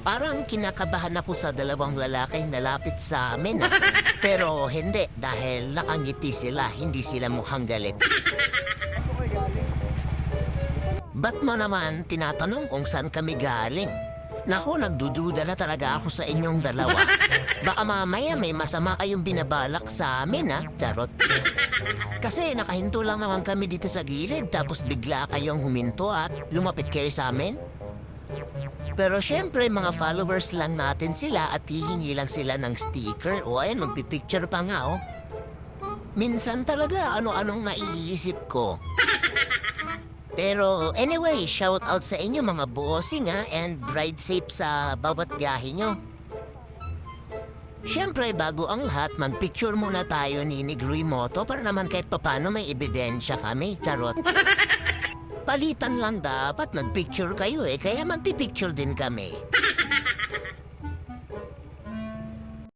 Parang kinakabahan ako sa dalawang lalaking nalapit sa amin. ah. Pero hindi, dahil nakangiti sila, hindi sila mukhang galit. Ba't mo naman tinatanong kung saan kami galing? Naku, nagdududa na talaga ako sa inyong dalawa. Baka mamaya may masama kayong binabalak sa amin, ha? Charot. Kasi nakahinto lang naman kami dito sa gilid tapos bigla kayong huminto at lumapit kayo sa amin. Pero syempre, mga followers lang natin sila at hihingi lang sila ng sticker. O ayun, magpipicture pa nga, oh. Minsan talaga ano-anong naiisip ko. Pero anyway, shout out sa inyo mga bossing ha and ride safe sa bawat biyahe nyo. Siyempre, bago ang lahat, magpicture muna tayo ni Nigroy Moto para naman kahit papano may ebidensya kami, charot. Palitan lang dapat, nagpicture kayo eh, kaya magpipicture din kami.